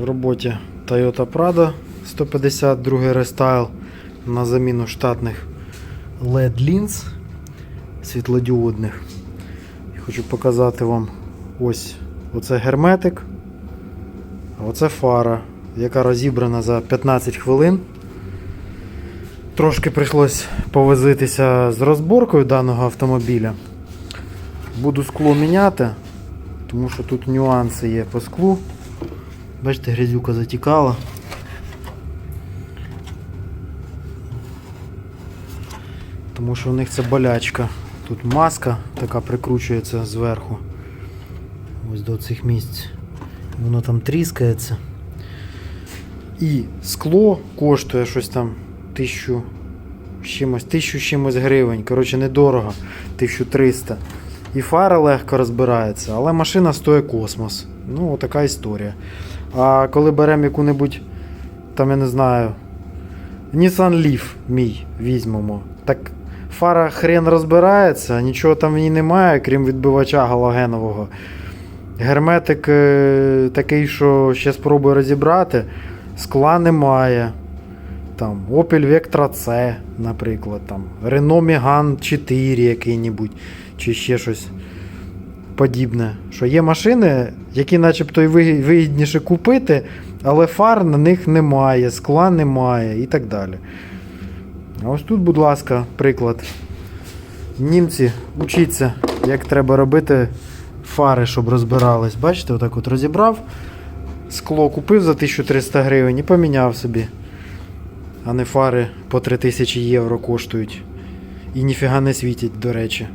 В роботі Toyota Prado 152 рестайл на заміну штатних LED лінз світлодіодних. Хочу показати вам ось оце герметик, а оце фара, яка розібрана за 15 хвилин. Трошки прийшлось повозитися з розборкою даного автомобіля. Буду скло міняти, тому що тут нюанси є по склу. Бачите, грязюка затікала. Тому що у них це болячка. Тут маска така прикручується зверху. Ось до цих місць. Воно там тріскається. І скло коштує щось там тисячу чимось, тисячу чимось гривень. Коротше, недорого. 1300. І фара легко розбирається, але машина стоїть космос. Ну, така історія. А коли беремо яку-небудь, там я не знаю, Nissan Leaf мій візьмемо. Так фара хрен розбирається, нічого там в ній немає, крім відбивача галогенового. Герметик е, такий, що ще спробую розібрати. Скла немає. Там Opel Vectra C, наприклад, там Renault Megane 4 який-небудь, чи ще щось подібне. Що є машини, які начебто і вигідніше купити, але фар на них немає, скла немає і так далі. А ось тут, будь ласка, приклад. Німці, учіться, як треба робити фари, щоб розбирались. Бачите, отак от розібрав, скло купив за 1300 гривень і поміняв собі. А не фари по 3000 євро коштують. І ніфіга не світять, до речі.